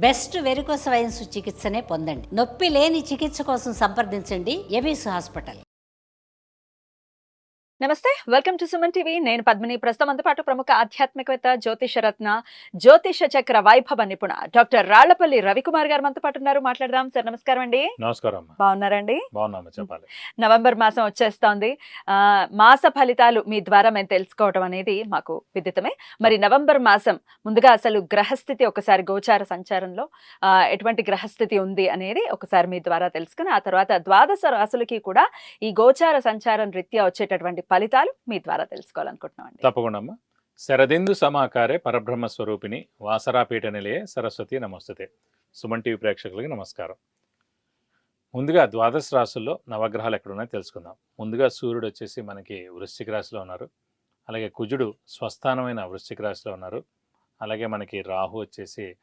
Best varicose wines చికిత్సనే పొందండి. నొప్పి లేని చికిత్స కోసం సంప్రదించండి. ఎబిస్ హాస్పిటల్. నమస్తే వెల్కమ్ టు సుమన్ టీవీ. నేను పద్మిని. ప్రస్తుతం పాటు ప్రముఖ ఆధ్యాత్మికవేత్త జ్యోతిష రత్న జ్యోతిష చక్ర వైభవ నిపుణ డాక్టర్ రాళ్ళపల్లి రవికుమార్ గారు మనతో పాటు ఉన్నారు. మాట్లాడదాం. సార్ నమస్కారం అండి. నమస్కారం బాగున్నారండి? చెప్పాలి. నవంబర్ మాసం వచ్చేస్తోంది. ఆ, మాస ఫలితాలు మీ ద్వారా మేము తెలుసుకోవడం అనేది మాకు విదితమే. మరి నవంబర్ మాసం ముందుగా అసలు గ్రహస్థితి ఒకసారి గోచార సంచారంలో ఆ, ఎటువంటి గ్రహస్థితి ఉంది అనేది ఒకసారి మీ ద్వారా తెలుసుకుని ఆ తర్వాత ద్వాదశ రాసులకి కూడా ఈ గోచార సంచారం రీత్యా వచ్చేటటువంటి ఫలితాలు మీ ద్వారా తెలుసుకోవాలనుకుంటున్నామండి. తప్పకుండా అమ్మా. శరదిందు సమాకారే పరబ్రహ్మ స్వరూపిణి వాసరాపీఠ నిలయే సరస్వతి నమస్తే సుమన్ టీవీ ప్రేక్షకులకి నమస్కారం. ముందుగా ద్వాదశ రాశుల్లో నవగ్రహాలు ఎక్కడున్నాయో తెలుసుకుందాం. ముందుగా సూర్యుడు వచ్చేసి మనకి వృశ్చిక రాశిలో ఉన్నారు. అలాగే కుజుడు స్వస్థానమైన వృశ్చిక రాశిలో ఉన్నారు. అలాగే మనకి రాహు వచ్చేసి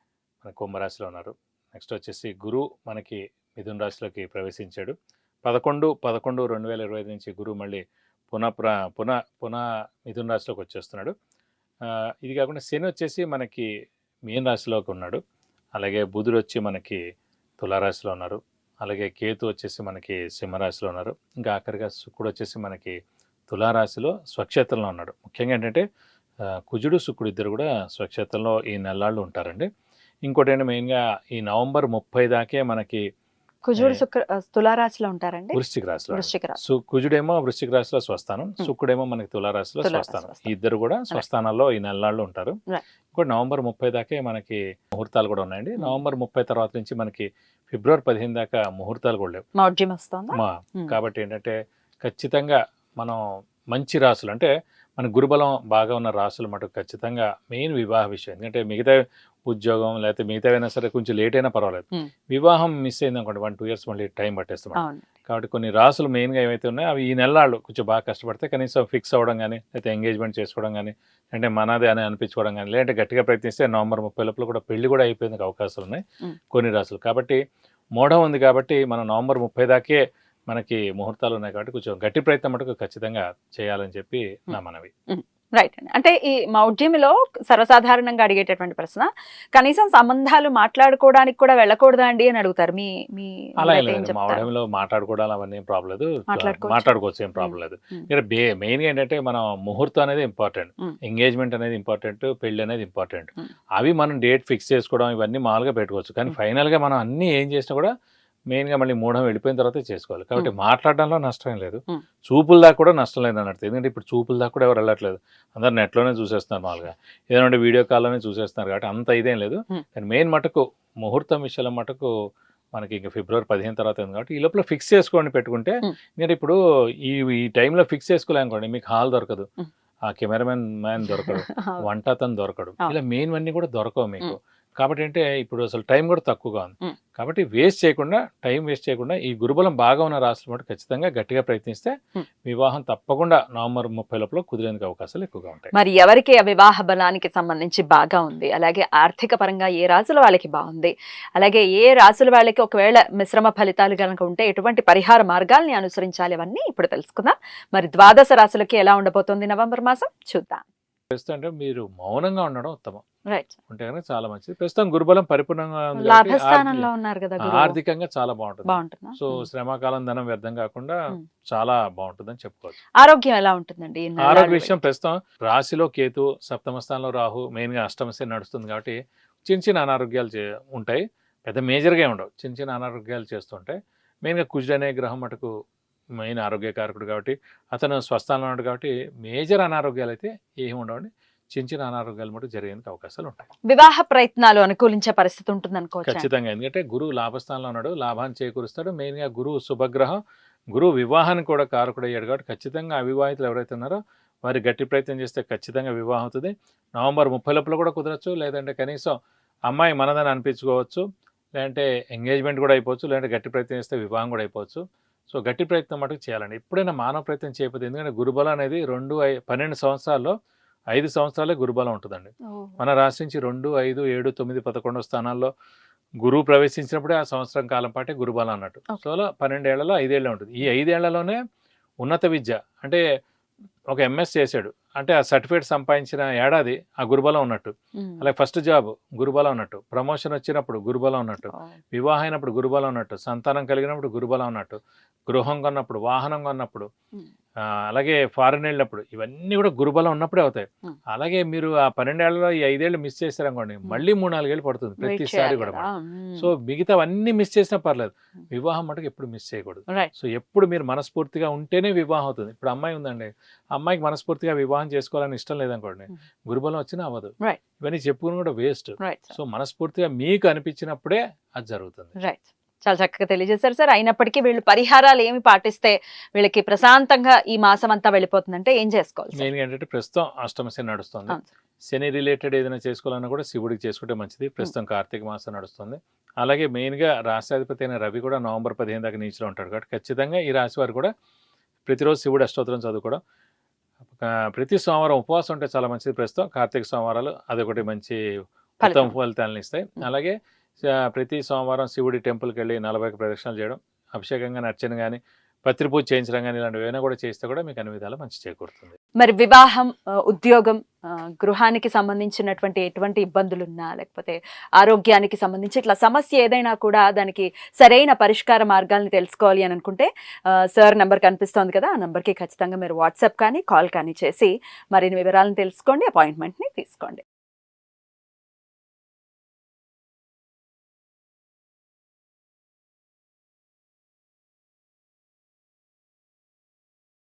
మన కుంభరాశిలో ఉన్నారు. నెక్స్ట్ వచ్చేసి గురు మనకి మిథున రాశిలోకి ప్రవేశించాడు. పదకొండు పదకొండు రెండు వేల ఇరవై ఐదు నుంచి గురువు మళ్ళీ పునః పున పునః పునః మిథున రాశిలోకి వచ్చేస్తున్నాడు. ఇది కాకుండా శని వచ్చేసి మనకి మీన రాశిలోకి ఉన్నాడు. అలాగే బుధుడు వచ్చి మనకి తులారాశిలో ఉన్నారు. అలాగే కేతు వచ్చేసి మనకి సింహరాశిలో ఉన్నారు. ఇంకా ఆఖరిగా శుక్రుడు వచ్చేసి మనకి తులారాశిలో స్వక్షేత్రంలో ఉన్నాడు. ముఖ్యంగా ఏంటంటే కుజుడు శుక్రుడు ఇద్దరు కూడా స్వక్షేత్రంలో ఈ నెలాళ్ళు ఉంటారండి. ఇంకోటి ఏంటంటే మెయిన్గా ఈ నవంబర్ ముప్పై దాకే మనకి కుజుడు. శుక్ర తులారాశిలో ఉంటారండి వృశ్చిక రాశిలో వృశ్చిక రాశి సు కుజుడేమో వృశ్చిక రాశిలో స్వస్థానం. శుక్రుడేమో మనకి తులారాశిలో తులారాశి స్వస్థానం ఇద్దరు కూడా స్వస్థానాల్లో ఈ నెలల్లో ఉంటారు. ఇంకోటి నవంబర్ ముప్పై దాకే మనకి ముహూర్తాలు కూడా ఉన్నాయండి. నవంబర్ ముప్పై తర్వాత నుంచి మనకి ఫిబ్రవరి పదిహేను దాకా ముహూర్తాలు కూడా లేవు. కాబట్టి ఏంటంటే ఖచ్చితంగా మనం మంచి రాసులు అంటే మన గురుబలం బాగా ఉన్న రాసులు మటుకు ఖచ్చితంగా మెయిన్ వివాహ విషయం. ఎందుకంటే మిగతా ఉద్యోగం లేకపోతే మిగతావైనా సరే కొంచెం లేట్ అయినా పర్వాలేదు. వివాహం మిస్ అయింది అనుకోండి వన్ టూ ఇయర్స్ మళ్ళీ టైం పట్టేస్తాం కాబట్టి కొన్ని రాసులు మెయిన్గా ఏవైతే ఉన్నాయో అవి ఈ నెలలు కొంచెం బాగా కష్టపడితే కనీసం ఫిక్స్ అవ్వడం కానీ లేకపోతే ఎంగేజ్మెంట్ చేసుకోవడం కానీ అంటే మనదే అని అనిపించుకోవడం కానీ లేదంటే గట్టిగా ప్రయత్నిస్తే నవంబర్ ముప్పై లోపల కూడా పెళ్ళి కూడా అయిపోయేందుకు అవకాశాలు ఉన్నాయి. కొన్ని రాసులు. కాబట్టి మోఢం ఉంది కాబట్టి మనం నవంబర్ ముప్పై దాకే మనకి ముహూర్తాలు ఉన్నాయి కాబట్టి కొంచెం గట్టి ప్రయత్నం మటుకు ఖచ్చితంగా చేయాలని చెప్పి నా మనవి రైట్ అండి అంటే ఈ మౌఢ్యంలో సర్వసాధారణంగా అడిగేటటువంటి ప్రశ్న కనీసం సంబంధాలు మాట్లాడుకోవడానికి కూడా వెళ్ళకూడదా అండి అని అడుగుతారు మీ మీ అలా ఏం మీరైతే ఏం లేదు మా చెప్తారు? ఆడమిలో మాట్లాడుకోవడం అవన్నీ ఏం ప్రాబ్లం లేదు మాట్లాడుకోవచ్చు. ఏం ప్రాబ్లం లేదు. ఇక్కడ మెయిన్గా ఏంటంటే మనం ముహూర్తం అనేది ఇంపార్టెంట్. ఎంగేజ్మెంట్ అనేది ఇంపార్టెంట్ పెళ్ళి అనేది ఇంపార్టెంట్. అవి మనం డేట్ ఫిక్స్ చేసుకోవడం ఇవన్నీ మామూలుగా పెట్టుకోవచ్చు కానీ. ఫైనల్గా మనం అన్ని ఏం చేసినా కూడా మెయిన్గా మళ్ళీ మూఢం వెళ్ళిపోయిన తర్వాత చేసుకోవాలి. కాబట్టి మాట్లాడడంలో నష్టం లేదు. చూపుల దాకా కూడా నష్టం లేదు అన్నట్టు ఎందుకంటే ఇప్పుడు చూపుల దాకా కూడా ఎవరు వెళ్ళట్లేదు. అందరు నెట్లోనే చూసేస్తున్నారు మామూలుగా. ఏదంటే వీడియో కాల్లోనే చూసేస్తున్నారు కాబట్టి అంత ఇదేం లేదు. కానీ మెయిన్ మటుకు ముహూర్తం విషయంలో మటుకు మనకి ఇంకా ఫిబ్రవరి పదిహేను తర్వాత ఉంది కాబట్టి ఈ లోపల ఫిక్స్ చేసుకోండి పెట్టుకుంటే. నేను ఇప్పుడు ఈ ఈ టైంలో ఫిక్స్ చేసుకోలేనుకోండి మీకు హాల్ దొరకదు. ఆ కెమెరామెన్ మ్యాన్ దొరకడు. వంట అతను దొరకడు. ఇలా మెయిన్ అన్ని కూడా దొరకవు మీకు. కాబట్టి అంటే ఇప్పుడు అసలు టైం కూడా తక్కువగా ఉంది. కాబట్టి వేస్ట్ చేయకుండా టైం వేస్ట్ చేయకుండా ఈ గురుబలం బాగా ఉన్న రాష్ట్రం మటు ఖచ్చితంగా గట్టిగా ప్రయత్నిస్తే. వివాహం తప్పకుండా నవంబర్ ముప్పై లోపల కుదిరేందుకు అవకాశాలు ఎక్కువగా ఉంటాయి. మరి ఎవరికి ఆ వివాహ బలానికి సంబంధించి బాగా ఉంది? అలాగే ఆర్థిక పరంగా ఏ రాసుల వాళ్ళకి బాగుంది? అలాగే ఏ రాసుల వాళ్ళకి ఒకవేళ మిశ్రమ ఫలితాలు కనుక ఉంటే ఎటువంటి పరిహార మార్గాల్ని అనుసరించాలి అవన్నీ ఇప్పుడు తెలుసుకుందాం. మరి ద్వాదశ రాసులకి ఎలా ఉండబోతోంది నవంబర్ మాసం? చూద్దాం. ప్రస్తుతం అంటే మీరు మౌనంగా ఉండడం ఉత్తమం. ఉంటే కనుక చాలా మంచిది. ప్రస్తుతం గురుబలం పరిపూర్ణంగా ఉంది. ఆర్థికంగా చాలా బాగుంటుంది. బాగుంటుందా? సో. శ్రమకాలం ధనం వ్యర్థం కాకుండా. చాలా బాగుంటుందని చెప్పుకోవచ్చు. ఆరోగ్యం ఎలా ఉంటుందండి? ఆరోగ్య విషయం ప్రస్తుతం రాశిలో కేతు సప్తమ స్థానంలో రాహు మెయిన్గా అష్టమ స్థానం నడుస్తుంది కాబట్టి చిన్న చిన్న అనారోగ్యాలు చే ఉంటాయి. పెద్ద మేజర్గా ఉండవు. చిన్న చిన్న అనారోగ్యాలు చేస్తుంటాయి. మెయిన్గా కుజుడు అనే గ్రహం మటుకు మెయిన్ ఆరోగ్యకారకుడు కాబట్టి అతను స్వస్థానంలో ఉన్నాడు కాబట్టి మేజర్ అనారోగ్యాలు అయితే ఏమి ఉండవండి. చిన్న చిన్న అనారోగ్యాలు మటుకు జరిగేందుకు అవకాశాలు ఉంటాయి. వివాహ ప్రయత్నాలు అనుకూలించే పరిస్థితి ఉంటుంది అనుకోవచ్చు ఖచ్చితంగా. ఎందుకంటే గురువు లాభస్థానంలో ఉన్నాడు లాభాన్ని చేకూరుస్తాడు. మెయిన్గా గురువు శుభగ్రహం గురువు వివాహానికి కూడా కారకుడయ్యాడు కాబట్టి ఖచ్చితంగా అవివాహితులు ఎవరైతే ఉన్నారో వారి గట్టి ప్రయత్నం చేస్తే ఖచ్చితంగా వివాహం అవుతుంది. నవంబర్ ముప్పై లోపల కూడా కుదరచ్చు లేదంటే కనీసం అమ్మాయి మనదని అనిపించుకోవచ్చు లేదంటే ఎంగేజ్మెంట్ కూడా అయిపోవచ్చు లేదంటే గట్టి ప్రయత్నం చేస్తే వివాహం కూడా అయిపోవచ్చు. సో గట్టి ప్రయత్నం మటుకు చేయాలండి. ఎప్పుడైనా మానవ ప్రయత్నం చేయకపోతే ఎందుకంటే గురుబలం అనేది రెండు పన్నెండు సంవత్సరాల్లో ఐదు సంవత్సరాలే గురుబలం ఉంటుందండి. మన రాశి నుంచి రెండు ఐదు ఏడు తొమ్మిది పదకొండో స్థానాల్లో గురువు ప్రవేశించినప్పుడే ఆ సంవత్సరం కాలం పాటే గురుబలం అన్నట్టు. సో పన్నెండేళ్ళలో ఐదేళ్ళే ఉంటుంది. ఈ ఐదేళ్ళలోనే ఉన్నత విద్య అంటే ఒక ఎంఎస్ చేశాడు. అంటే ఆ సర్టిఫికేట్ సంపాదించిన ఏడాది ఆ గురుబలం ఉన్నట్టు. అలాగే ఫస్ట్ జాబ్ గురుబలం ఉన్నట్టు. ప్రమోషన్ వచ్చినప్పుడు గురుబలం ఉన్నట్టు. వివాహం అయినప్పుడు గురుబలం ఉన్నట్టు. సంతానం కలిగినప్పుడు గురుబలం ఉన్నట్టు. గృహం కొన్నప్పుడు వాహనం కొన్నప్పుడు. అలాగే ఫారెన్ వెళ్ళినప్పుడు ఇవన్నీ కూడా గురుబలం ఉన్నప్పుడే అవుతాయి. అలాగే మీరు ఆ పన్నెండేళ్ళలో ఈ ఐదేళ్ళు మిస్ చేశారనుకోండి మళ్ళీ మూడు నాలుగేళ్ళు పడుతుంది ప్రతిసారి కూడా. సో మిగతావన్నీ మిస్ చేసినా పర్లేదు. వివాహం మటుకు ఎప్పుడు మిస్ చేయకూడదు. సో ఎప్పుడు మీరు మనస్ఫూర్తిగా ఉంటేనే వివాహం అవుతుంది. ఇప్పుడు అమ్మాయి ఉందండి. అమ్మాయికి మనస్ఫూర్తిగా వివాహం చేసుకోవాలని ఇష్టం లేదనుకోండి. గురుబలం వచ్చినా అవ్వదు. ఇవన్నీ చెప్పుకుని కూడా వేస్ట్ సో మనస్ఫూర్తిగా మీకు అనిపించినప్పుడే అది జరుగుతుంది. రైట్ చాలా చక్కగా తెలియజేశారు. సార్ అయినప్పటికీ వీళ్ళు పరిహారాలు ఏమి పాటిస్తే వీళ్ళకి ప్రశాంతంగా ఈ మాసం అంతా వెళ్ళిపోతుందంటే ఏం చేసుకోవాలి? మెయిన్ ఏంటంటే ప్రస్తుతం అష్టమ శని నడుస్తుంది. శని రిలేటెడ్ ఏదైనా చేసుకోవాలన్నా కూడా శివుడికి చేసుకుంటే మంచిది. ప్రస్తుతం కార్తీక మాసం నడుస్తుంది. అలాగే మెయిన్గా రాష్ట్రాధిపతి అయిన రవి కూడా నవంబర్ పదిహేను దాకా నీచులో ఉంటాడు కాబట్టి ఖచ్చితంగా ఈ రాశి వారు కూడా ప్రతిరోజు శివుడు అష్టోత్తరం చదువుకోవడం ప్రతి సోమవారం ఉపవాసం ఉంటే చాలా మంచిది. ప్రస్తుతం కార్తీక సోమవారాలు అదొకటి మంచి ఉత్తమ ఫలితం. ఫలితాలను ఇస్తాయి. అలాగే ప్రతి సోమవారం శివుడి టెంపుల్కి వెళ్ళి నలభై ప్రదక్షిణలు చేయడం అభిషేకంగా నచ్చని కానీ పత్రిపూజ చేయించడం కానీ ఇలాంటివి ఏమైనా కూడా చేస్తే కూడా మీకు అన్ని విధాలు మంచి చేకూరుతుంది. మరి వివాహం ఉద్యోగం గృహానికి సంబంధించినటువంటి ఎటువంటి ఇబ్బందులు ఉన్నా లేకపోతే ఆరోగ్యానికి సంబంధించి ఇట్లా సమస్య ఏదైనా కూడా దానికి సరైన పరిష్కార మార్గాల్ని తెలుసుకోవాలి అని అనుకుంటే సార్ నెంబర్ కనిపిస్తోంది కదా ఆ నెంబర్కి ఖచ్చితంగా మీరు వాట్సాప్ కానీ కాల్ కానీ చేసి మరిన్ని వివరాలను తెలుసుకోండి అపాయింట్మెంట్ని తీసుకోండి.